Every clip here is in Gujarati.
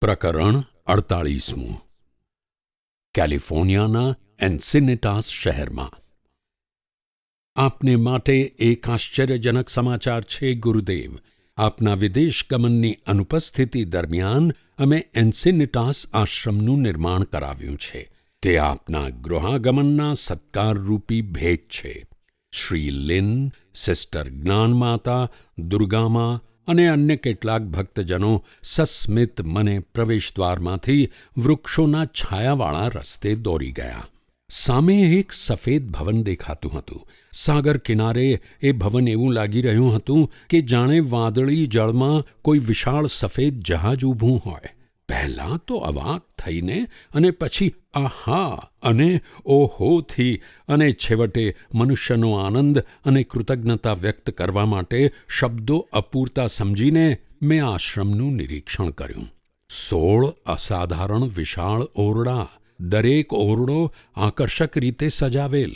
પ્રકરણ અડતાળીસમું. કેલિફોર્નિયાના એન્સિનેટાસ શહેરમાં. આપને માટે એક આશ્ચર્યજનક સમાચાર છે, ગુરુદેવ. આપના વિદેશ ગમનની અનુપસ્થિતિ દરમિયાન અમે એન્સિનેટાસ આશ્રમનું નિર્માણ કરાવ્યું છે. તે આપના ગૃહાગમનના સત્કારરૂપી ભેટ છે. શ્રી લિન, સિસ્ટર જ્ઞાનમાતા, દુર્ગામા અને અન્ય કેટલાક ભક્તજનો સસ્મિત મને પ્રવેશદ્વારમાંથી વૃક્ષોના છાયાવાળા રસ્તે દોરી ગયા. સામે એક સફેદ ભવન દેખાતું હતું. સાગર કિનારે એ ભવન એવું લાગી રહ્યું હતું કે જાણે વાદળી જળમાં કોઈ વિશાળ સફેદ જહાજ ઊભું હોય. પહેલાં તો અવાક થઈને અને પછી આહા, અને ઓહોથી અને છેવટે મનુષ્યનો આનંદ અને કૃતજ્ઞતા વ્યક્ત કરવા માટે શબ્દો અપૂરતા સમજીને મેં આશ્રમનું નિરીક્ષણ કર્યું. સોળ અસાધારણ વિશાળ ઓરડા, દરેક ઓરડો આકર્ષક રીતે સજાવેલ.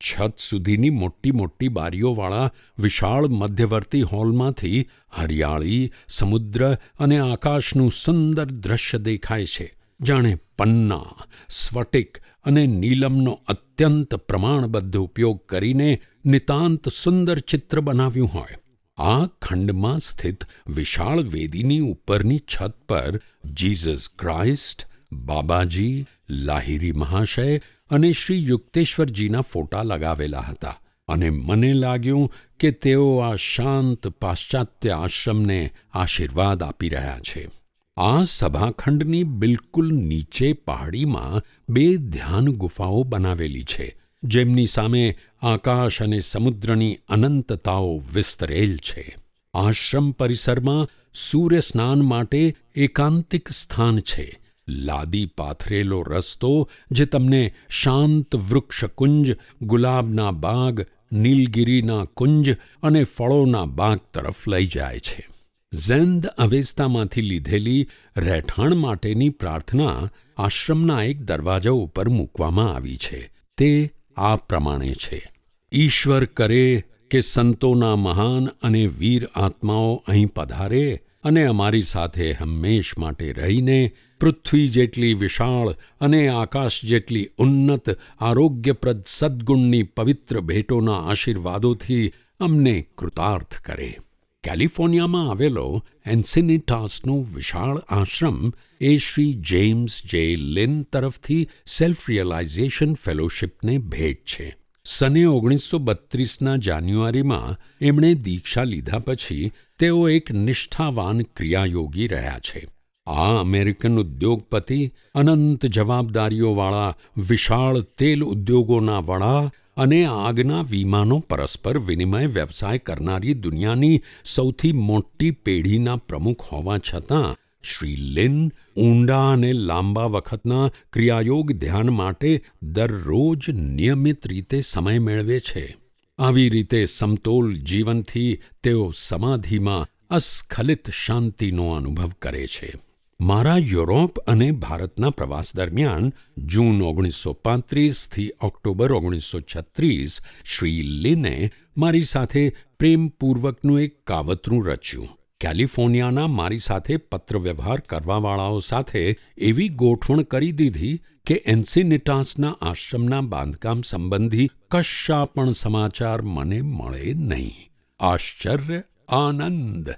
છત સુધીની મોટી મોટી બારીઓવાળા વિશાળ મધ્યવર્તી હોલમાંથી હરિયાળી, સમુદ્ર અને આકાશનું સુંદર દ્રશ્ય દેખાય છે. જાણે પન્ના, સ્ફટિક અને નીલમનો અત્યંત પ્રમાણબદ્ધ ઉપયોગ કરીને નિતાંત સુંદર ચિત્ર બનાવ્યું હોય. આ ખંડમાં સ્થિત વિશાળ વેદીની ઉપરની છત પર જીસસ ક્રાઇસ્ટ, બાબાજી, લાહિરી મહાશય અને શ્રી યુક્તેશ્વરજીના ફોટા લગાવેલા હતા અને મને લાગ્યું કે તેઓ આ શાંત પાશ્ચાત્ય આશ્રમને આશીર્વાદ આપી રહ્યા છે. આ સભાખંડની બિલકુલ નીચે પહાડીમાં બે ધ્યાન ગુફાઓ બનાવેલી છે, જેમની સામે આકાશ અને સમુદ્રની અનંતતાઓ વિસ્તરેલ છે. આશ્રમ પરિસરમાં સૂર્ય સ્નાન માટે એકાંતિક સ્થાન છે. લાદી પાથરેલો રસ્તો જે તમને શાંત વૃક્ષકુંજ ગુલાબના બાગ, નીલગિરીના કુંજ અને ફળોના બાગ તરફ લઈ જાય છે. ઝેન્દ અવેસ્તામાંથી લીધેલી રહેઠાણ માટેની પ્રાર્થના આશ્રમના એક દરવાજા ઉપર મૂકવામાં આવી છે. તે આ પ્રમાણે છે. ઈશ્વર કરે કે સંતોના મહાન અને વીર આત્માઓ અહીં પધારે અને અમારી સાથે હંમેશ માટે રહીને પૃથ્વી જેટલી વિશાળ અને આકાશ જેટલી ઉન્નત, આરોગ્યપ્રદ સદ્ગુણની પવિત્ર ભેટોના આશીર્વાદોથી અમને કૃતાર્થ કરે. કેલિફોર્નિયામાં આવેલો એન્સિનિટાસનો વિશાળ આશ્રમ એ શ્રી જેમ્સ જે લિન તરફથી સેલ્ફ રિયલાઇઝેશન ફેલોશિપને ભેટ છે. સને ઓગણીસો બત્રીસના જાન્યુઆરીમાં એમણે દીક્ષા લીધા પછી તેઓ એક નિષ્ઠાવાન ક્રિયાયોગી રહ્યા છે. આ અમેરિકન ઉદ્યોગપતિ અનંત જવાબદારીઓવાળા વિશાળ તેલ ઉદ્યોગોના વડા અને આગના વીમાનો પરસ્પર વિનિમય વ્યવસાય કરનારી દુનિયાની સૌથી મોટી પેઢીના પ્રમુખ હોવા છતાં, શ્રી લિન ઊંડા અને લાંબા વખતના ક્રિયાયોગ ધ્યાન માટે દરરોજ નિયમિત રીતે સમય મેળવે છે. આવી રીતે સમતોલ જીવનથી તેઓ સમાધિમાં અસ્ખલિત શાંતિનો અનુભવ કરે છે. મારા યુરોપ અને ભારતના પ્રવાસ દરમિયાન જૂન ઓગણીસો પાંત્રીસથી ઓક્ટોબર ઓગણીસો છત્રીસ શ્રી લિને મારી સાથે પ્રેમપૂર્વકનું એક કાવતરું રચ્યું. કેલિફોર્નિયાના મારી સાથે પત્રવ્યવહાર કરવાવાળાઓ સાથે એવી ગોઠવણ કરી દીધી કે એન્સિનિટાસના આશ્રમના બાંધકામ સંબંધી કશા પણ સમાચાર મને મળે નહીં. આશ્ચર્ય, આનંદ!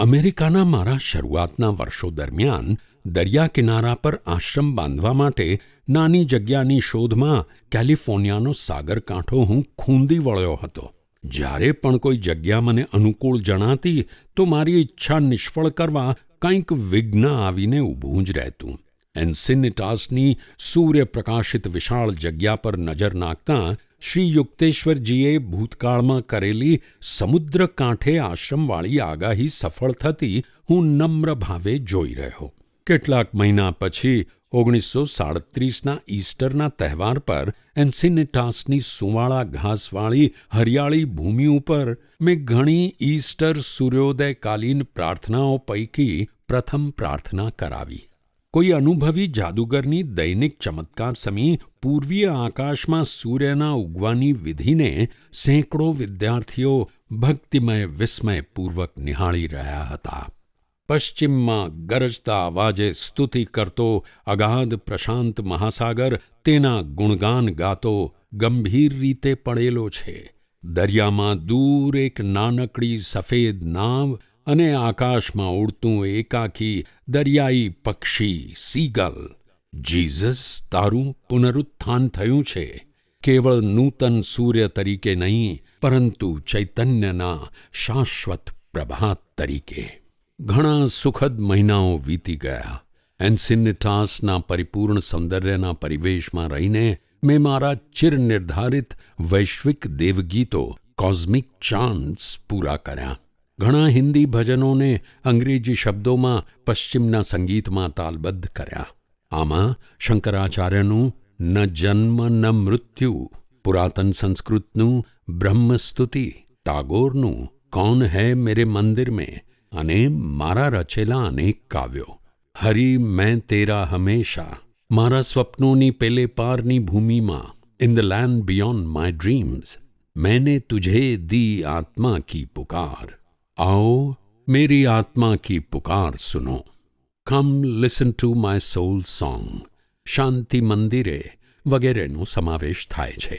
અમેરિકાના મારા શરૂઆતના વર્ષો દરમિયાન દરિયા કિનારા પર આશ્રમ બાંધવા માટે નાની જગ્યાની શોધમાં કેલિફોર્નિયાનો સાગરકાંઠો હું ખૂંદી વળ્યો હતો. જ્યારે પણ કોઈ જગ્યા મને અનુકૂળ જણાતી, તો મારી ઈચ્છા નિષ્ફળ કરવા કંઈક વિઘ્ન આવીને ઊભું જ રહેતું. એન્સિનિટાસની સૂર્યપ્રકાશિત વિશાળ જગ્યા પર નજર નાખતાં શ્રી યુક્તેશ્વરજીએ ભૂતકાળમાં કરેલી સમુદ્ર કાંઠે આશ્રમવાળી આગાહી સફળ થતી હું નમ્ર ભાવે જોઈ રહ્યો. કેટલાક મહિના પછી ઓગણીસો સાડત્રીસના ઈસ્ટરના તહેવાર પર એન્સિનેટાસની સુવાળા ઘાસવાળી હરિયાળી ભૂમિ ઉપર મેં ઘણી ઈસ્ટર સૂર્યોદયકાલીન પ્રાર્થનાઓ પૈકી પ્રથમ પ્રાર્થના કરાવી. કોઈ અનુભવી જાદુગરની દૈનિક ચમત્કાર સમી પૂર્વીય આકાશમાં સૂર્યના ઉગવાની વિધિને સેંકડો વિદ્યાર્થીઓ ભક્તિમય વિસ્મયપૂર્વક નિહાળી રહ્યા હતા. પશ્ચિમમાં ગરજતા અવાજે સ્તુતિ કરતો અગાધ પ્રશાંત મહાસાગર તેના ગુણગાન ગાતો ગંભીર રીતે પડેલો છે. દરિયામાં દૂર એક નાનકડી સફેદ નાવ અને આકાશમાં ઉડતું એકાકી દરિયાઈ પક્ષી સીગલ. જીઝસ તારું પુનરુત્થાન થયું છે. કેવળ નૂતન સૂર્ય તરીકે નહીં, પરંતુ ચૈતન્યના શાશ્વત પ્રભાત તરીકે. ઘણા સુખદ મહિનાઓ વીતી ગયા. એન્સિનિટાસના પરિપૂર્ણ સૌંદર્યના પરિવેશમાં રહીને મેં મારા ચિરનિર્ધારિત વૈશ્વિક દેવગીતો, કોઝમિક ચાન્સ પૂરા કર્યા. ઘણા હિન્દી ભજનોને અંગ્રેજી શબ્દોમાં પશ્ચિમના સંગીતમાં તાલબદ્ધ કર્યા. આમાં શંકરાચાર્યનું ન જન્મ ન મૃત્યુ, પુરાતન સંસ્કૃતનું બ્રહ્મસ્તુતિ, ટાગોરનું કોન હૈ મેરે મંદિર મેં, અને મારા રચેલા અનેક કાવ્યો. હરી મેં તેરા હમેશા, મારા સ્વપ્નોની પેલે પારની ભૂમિમાં, in the land beyond my dreams, મેને તુઝે દી આત્મા કી પુકાર. आओ मेरी आत्मा की पुकार सुनो come listen to my soul song શાંતિ મંદિરે વગેરેનો સમાવેશ થાય છે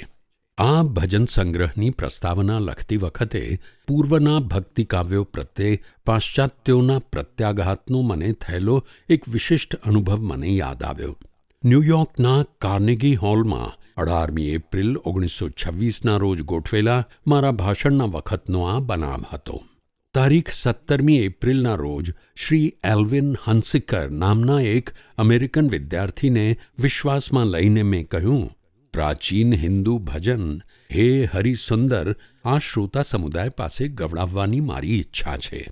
આ ભજન સંગ્રહની પ્રસ્તાવના લખતી વખતે પૂર્વના ભક્તિ કાવ્યો પ્રત્યે પાશ્ચાત્યોના પ્રત્યાઘાતનો મને થયેલો એક વિશિષ્ટ અનુભવ મને યાદ આવ્યો ન્યૂયોર્કના કાર્નેગી હોલમાં અઢારમી એપ્રિલ ઓગણીસો છવ્વીસના રોજ ગોઠવેલા મારા ભાષણના વખતનો આ બનાવ હતો તારીખ સત્તરમી એપ્રિલના રોજ શ્રી એલ્વિન હંસિકર નામના એક અમેરિકન વિદ્યાર્થીને વિશ્વાસમાં લઈને મેં કહ્યું, પ્રાચીન હિન્દુ ભજન હે હરિસુંદર આ શ્રોતા સમુદાય પાસે ગવડાવવાની મારી ઈચ્છા છે.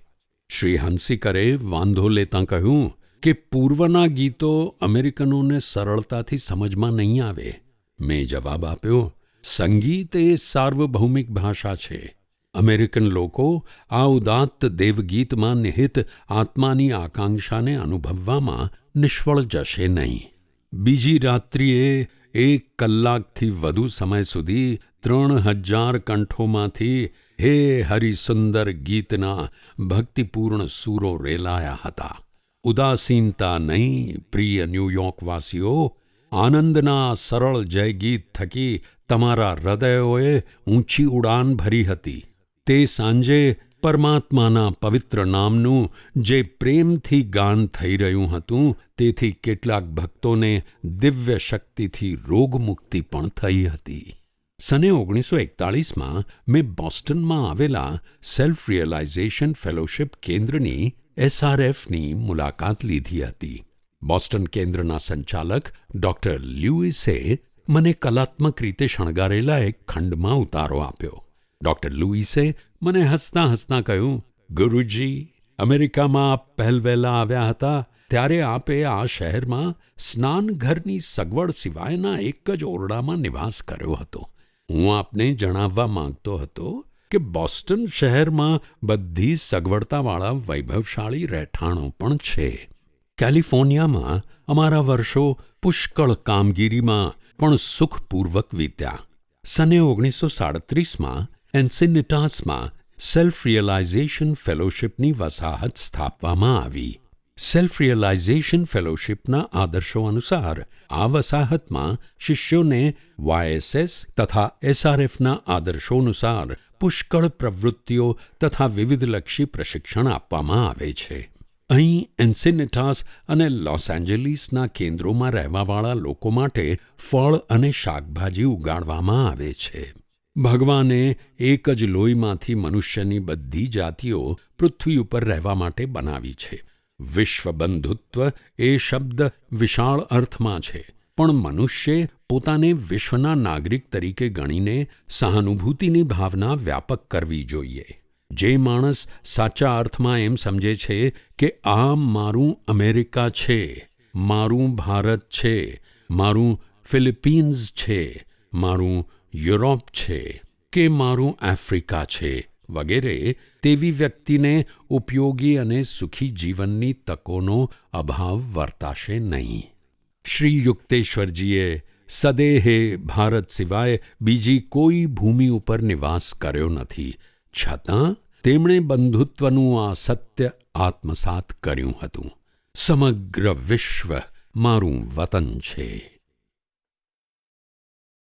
શ્રી હંસિકરે વાંધો લેતાં કહ્યું કે પૂર્વના ગીતો અમેરિકનોને સરળતાથી સમજમાં નહીં આવે. મેં જવાબ આપ્યો, સંગીત એ સાર્વભૌમિક ભાષા છે. અમેરિકન લોકો આ ઉદાત્ત દેવગીતમાં નિહિત આત્માની આકાંક્ષાને અનુભવવામાં નિષ્ફળ જશે નહીં. બીજી રાત્રિએ એક કલાકથી વધુ સમય સુધી ત્રણ હજાર કંઠોમાંથી હે હરિસુંદર ગીતના ભક્તિપૂર્ણ સૂરો રેલાયા હતા. ઉદાસીનતા નહીં, પ્રિય ન્યૂયોર્કવાસીઓ. આનંદના સરળ જયગીત થકી તમારા હૃદયોએ ઊંચી ઉડાન ભરી હતી. તે સાંજે પરમાત્માના પવિત્ર નામનું જે પ્રેમથી ગાન થઈ રહ્યું હતું, તેથી કેટલાક ભક્તોને દિવ્ય શક્તિથી રોગમુક્તિ પણ થઈ હતી. સને ઓગણીસો એકતાળીસમાં મેં બોસ્ટનમાં આવેલા સેલ્ફ રિયલાઇઝેશન ફેલોશિપ કેન્દ્રની એસઆરએફની મુલાકાત લીધી હતી. બોસ્ટન કેન્દ્રના સંચાલક ડૉક્ટર લ્યુઇસે મને કલાત્મક રીતે શણગારેલા એક ખંડમાં ઉતારો આપ્યો. ડૉક્ટર લુઈસે મને હસતાં હસતાં કહ્યું, ગુરુજી, અમેરિકામાં આપ પહેલવહેલા આવ્યા હતા, ત્યારે આપે આ શહેરમાં સ્નાનઘરની સગવડ સિવાયના એક જ ઓરડામાં નિવાસ કર્યો હતો. હું આપને જણાવવા માંગતો હતો કે બોસ્ટન શહેરમાં બધી સગવડતાવાળા વૈભવશાળી રહેઠાણો પણ છે. કેલિફોર્નિયામાં અમારા વર્ષો પુષ્કળ કામગીરીમાં પણ સુખપૂર્વક વીત્યા. સને ઓગણીસો સાડત્રીસમાં એન્સિનિટાસમાં સેલ્ફ રિયલાઇઝેશન ફેલોશિપની વસાહત સ્થાપવામાં આવી. સેલ્ફ રિયલાઇઝેશન ફેલોશિપના આદર્શો અનુસાર, આ વસાહતમાં શિષ્યોને વાયએસએસ તથા એસઆરએફના આદર્શો અનુસાર પુષ્કળ પ્રવૃત્તિઓ તથા વિવિધલક્ષી પ્રશિક્ષણ આપવામાં આવે છે. અહીં એન્સિનેટાસ અને લોસ એન્જલિસના કેન્દ્રોમાં રહેવાવાળા લોકો માટે ફળ અને શાકભાજી ઉગાડવામાં આવે છે. ભગવાને એક જ લોહીમાંથી મનુષ્યની બધી જાતિઓ પૃથ્વી ઉપર રહેવા માટે બનાવી છે. વિશ્વબંધુત્વ એ શબ્દ વિશાળ અર્થમાં છે. પણ મનુષ્યે પોતાને વિશ્વના નાગરિક તરીકે ગણીને સહાનુભૂતિની ભાવના વ્યાપક કરવી જોઈએ. જે માણસ સાચા અર્થમાં એમ સમજે છે કે આ મારું અમેરિકા છે, મારું ભારત છે, મારું ફિલિપીન્સ છે, મારું યુરોપ છે કે મારું આફ્રિકા છે વગેરે, તેવી વ્યક્તિને ઉપયોગી અને સુખી જીવનની તકોનો અભાવ વર્તાશે નહીં. શ્રી યુક્તેશ્વરજીએ, સદેહે ભારત સિવાય બીજી કોઈ ભૂમિ ઉપર નિવાસ કર્યો નથી. છતાં, તેમણે બંધુત્વનું આ સત્ય આત્મસાત કર્યું હતું. સમગ્ર વિશ્વ મારું વતન છે.